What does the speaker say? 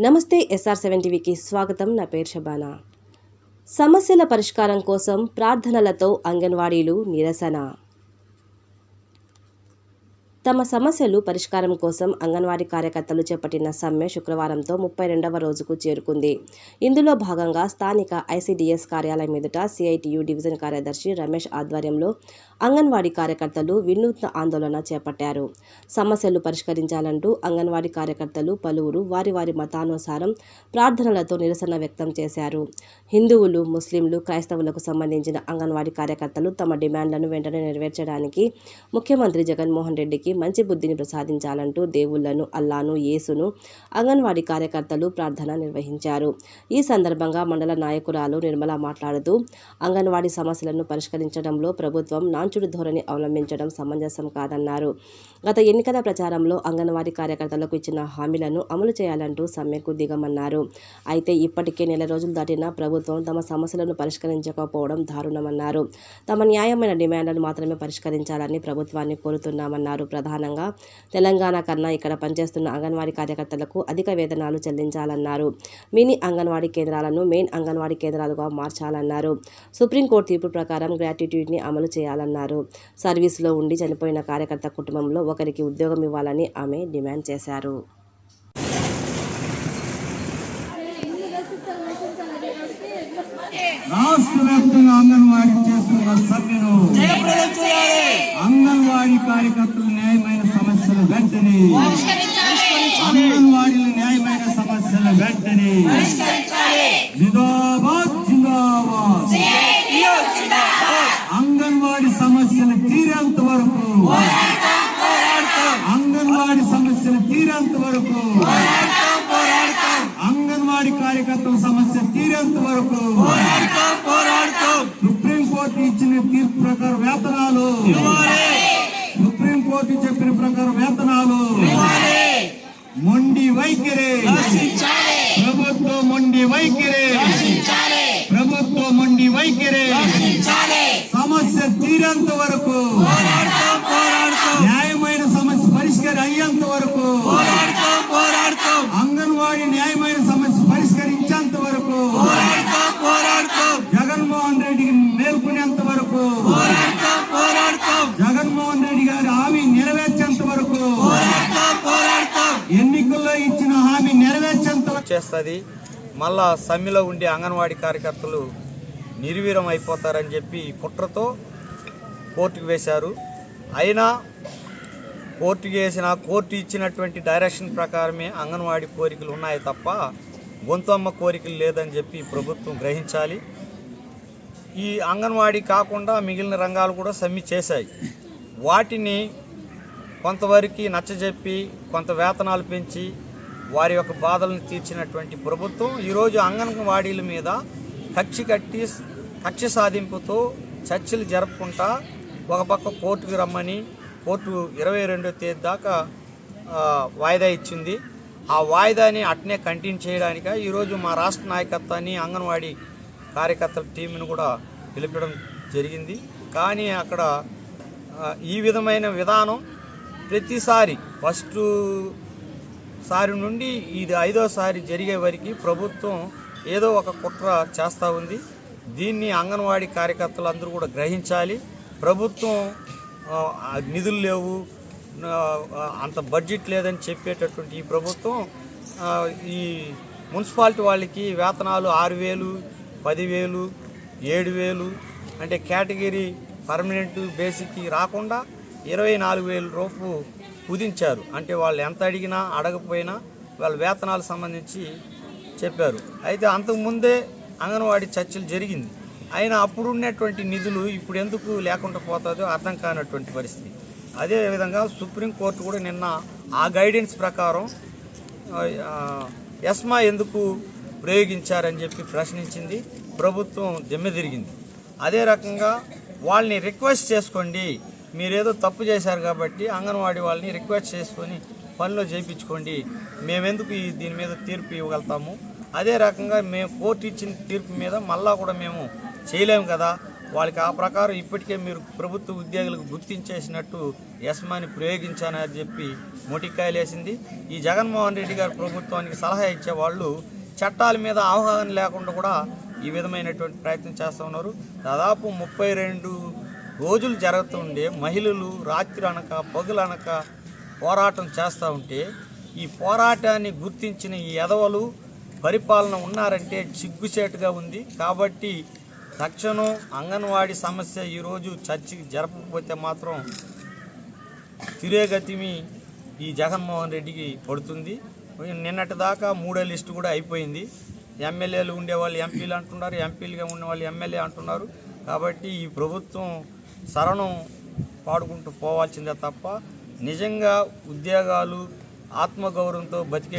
నమస్తే SR seven టీవీకి స్వాగతం. నా పేరు షబానా. సమస్యల పరిష్కారం కోసం ప్రార్థనలతో అంగన్వాడీలు నిరసన. తమ సమస్యలు పరిష్కారం కోసం అంగన్వాడీ కార్యకర్తలు చేపట్టిన సమ్మె శుక్రవారంతో ముప్పై రెండవ రోజుకు చేరుకుంది. ఇందులో భాగంగా స్థానిక ఐసీడీఎస్ కార్యాలయం ఎదుట సిఐటియు డివిజన్ కార్యదర్శి రమేష్ ఆధ్వర్యంలో అంగన్వాడీ కార్యకర్తలు వినూత్న ఆందోళన చేపట్టారు. సమస్యలు పరిష్కరించాలంటూ అంగన్వాడీ కార్యకర్తలు పలువురు వారి వారి మతానుసారం ప్రార్థనలతో నిరసన వ్యక్తం చేశారు. హిందువులు ముస్లింలు క్రైస్తవులకు సంబంధించిన అంగన్వాడీ కార్యకర్తలు తమ డిమాండ్లను వెంటనే నెరవేర్చడానికి ముఖ్యమంత్రి జగన్మోహన్ రెడ్డికి మంచి బుద్ధిని ప్రసాదించాలంటూ దేవుళ్ళను అల్లాను యేసును అంగన్వాడీ కార్యకర్తలు ప్రార్థన నిర్వహించారు. ఈ సందర్భంగా మండల నాయకురాలు నిర్మల మాట్లాడుతూ అంగన్వాడీ సమస్యలను పరిష్కరించడంలో ప్రభుత్వం నాంచుడు ధోరణి అవలంబించడం సమంజసం కాదన్నారు. గత ఎన్నికల ప్రచారంలో అంగన్వాడీ కార్యకర్తలకు ఇచ్చిన హామీలను అమలు చేయాలంటూ సమ్మెకు దిగమన్నారు. అయితే ఇప్పటికే నెల రోజులు దాటినా ప్రభుత్వం తమ సమస్యలను పరిష్కరించకపోవడం దారుణమన్నారు. తమ న్యాయమైన డిమాండ్లను మాత్రమే పరిష్కరించాలని ప్రభుత్వాన్ని కోరుతున్నామన్నారు ప్రధానంగా. తెలంగాణ కన్నా ఇక్కడ పనిచేస్తున్న అంగన్వాడీ కార్యకర్తలకు అధిక వేతనాలు చెల్లించాలన్నారు. మినీ అంగన్వాడీ కేంద్రాలను మెయిన్ అంగన్వాడీ కేంద్రాలుగా మార్చాలన్నారు. సుప్రీంకోర్టు తీర్పు ప్రకారం గ్రాట్యుటీని అమలు చేయాలన్నారు. సర్వీసులో ఉండి చనిపోయిన కార్యకర్త కుటుంబంలో ఒకరికి ఉద్యోగం ఇవ్వాలని ఆమె డిమాండ్ చేశారు. రాష్ట్ర వ్యాప్తంగా అంగన్వాడీ చేస్తున్న సమ్మెను అంగన్వాడీ సమస్యలు వెంటనే అంగన్వాడీల న్యాయమైన సమస్యలు వెంటనే జిందాబాద్ జిందాబాద్. అంగన్వాడీ సమస్యలు తీరేంత వరకు అంగన్వాడీ సమస్యలు తీరేంత వరకు అంగన్వాడీ కార్యకర్తల సమస్య తీరేంత వరకు సుప్రీం కోర్టు ఇచ్చిన తీర్పు ప్రకారం వేతనాలు సుప్రీం కోర్టు చెప్పిన ప్రకారం వేతనాలు మొండి వైఖరి ప్రభుత్వం మొండి వైఖరి ప్రభుత్వం మొండి వైఖరి సమస్య తీరేంత వరకు న్యాయమైన సమస్య పరిష్కారం అయ్యేంత వరకు అంగన్వాడీ న్యాయమైన సమస్య పరిష్కరించేంత వరకు జగన్మోహన్ రెడ్డికి మేల్కొనేంత వరకు జగన్మోహన్ రెడ్డి గారి హామీ నెరవేర్చేంత వరకు ఎన్నికల్లో ఇచ్చిన హామీ నెరవేర్చేంత వరకు చేస్తుంది. మళ్ళా సమ్మెలో ఉండే అంగన్వాడీ కార్యకర్తలు నిర్వీరం అయిపోతారని చెప్పి కుట్రతో కోర్టుకు వేశారు. అయినా కోర్టుకు వేసిన కోర్టు ఇచ్చినటువంటి డైరెక్షన్ ప్రకారమే అంగన్వాడీ కోరికలు ఉన్నాయి తప్ప గొంతమ్మ కోరికలు లేదని చెప్పి ప్రభుత్వం గ్రహించాలి. ఈ అంగన్వాడీ కాకుండా మిగిలిన రంగాలు కూడా సమ్మె చేశాయి. వాటిని కొంతవరకు నచ్చజెప్పి కొంత వేతనాలు పెంచి వారి యొక్క బాధలను తీర్చినటువంటి ప్రభుత్వం ఈరోజు అంగన్వాడీల మీద కక్ష కట్టి కక్ష సాధింపుతో చర్చలు జరుపుకుంటా ఒక పక్క కోర్టుకు రమ్మని కోర్టు ఇరవై రెండో తేదీ దాకా వాయిదా ఇచ్చింది. ఆ వాయిదాని అట్నే కంటిన్యూ చేయడానిక ఈరోజు మా రాష్ట్ర నాయకత్వాన్ని అంగన్వాడీ కార్యకర్తల టీంను కూడా పిలిపడం జరిగింది. కానీ అక్కడ ఈ విధమైన విధానం ప్రతిసారి ఫస్ట్ సారి నుండి ఇది ఐదోసారి జరిగే వరకు ప్రభుత్వం ఏదో ఒక కుట్ర చేస్తూ ఉంది. దీన్ని అంగన్వాడీ కార్యకర్తలు అందరూ కూడా గ్రహించాలి. ప్రభుత్వం నిధులు లేవు. అంత బడ్జెట్ లేదని చెప్పేటటువంటి ఈ ప్రభుత్వం ఈ మున్సిపాలిటీ వాళ్ళకి వేతనాలు ఆరు వేలు పదివేలు ఏడు వేలు అంటే కేటగిరీ పర్మనెంట్ బేసిక్ రాకుండా ఇరవై నాలుగు వేల రూపు కుదించారు. అంటే వాళ్ళు ఎంత అడిగినా అడగపోయినా వాళ్ళ వేతనాలకు సంబంధించి చెప్పారు. అయితే అంతకుముందే అంగన్వాడీ చర్చలు జరిగింది. అయినా అప్పుడు ఉన్నటువంటి నిధులు ఇప్పుడు ఎందుకు లేకుండా పోతుందో అర్థం కానటువంటి పరిస్థితి. అదేవిధంగా సుప్రీంకోర్టు కూడా నిన్న ఆ గైడెన్స్ ప్రకారం ఎస్మా ఎందుకు ప్రయోగించారని చెప్పి ప్రశ్నించింది. ప్రభుత్వం దిమ్మెదిరిగింది అదే రకంగా వాళ్ళని రిక్వెస్ట్ చేసుకోండి. మీరేదో తప్పు చేశారు కాబట్టి అంగన్వాడీ వాళ్ళని రిక్వెస్ట్ చేసుకొని పనిలో చేయించుకోండి. మేమెందుకు ఈ దీని మీద తీర్పు ఇవ్వగలుగుతాము? అదే రకంగా మేము కోర్టు ఇచ్చిన తీర్పు మీద మళ్ళా కూడా మేము చేయలేము కదా? వాళ్ళకి ఆ ప్రకారం ఇప్పటికే మీరు ప్రభుత్వ ఉద్యోగులకు గుర్తించేసినట్టు యస్మాని ప్రయోగించానని చెప్పి మొటికాయలు వేసింది. ఈ జగన్మోహన్ రెడ్డి గారి ప్రభుత్వానికి సలహా ఇచ్చే వాళ్ళు చట్టాల మీద అవగాహన లేకుండా కూడా ఈ విధమైనటువంటి ప్రయత్నం చేస్తూ ఉన్నారు. దాదాపు ముప్పై రెండు రోజులు జరుగుతుండే మహిళలు రాత్రి అనక పగులనక అనక పోరాటం చేస్తూ ఉంటే ఈ పోరాటాన్ని గుర్తించిన ఈ ఎదవలు పరిపాలన ఉన్నారంటే సిగ్గుచేటుగా ఉంది. కాబట్టి తక్షణం అంగన్వాడీ సమస్య ఈరోజు చర్చకి జరపకపోతే మాత్రం తిరేగతిమి ఈ జగన్మోహన్ రెడ్డికి పడుతుంది. నిన్నటి దాకా మూడో లిస్టు కూడా అయిపోయింది. ఎమ్మెల్యేలు ఉండేవాళ్ళు ఎంపీలు అంటున్నారు ఎంపీలుగా ఉండేవాళ్ళు ఎమ్మెల్యే అంటున్నారు. కాబట్టి ఈ ప్రభుత్వం సరణం పాడుకుంటూ పోవాల్సిందే తప్ప నిజంగా ఉద్యోగాలు ఆత్మగౌరవంతో బతికే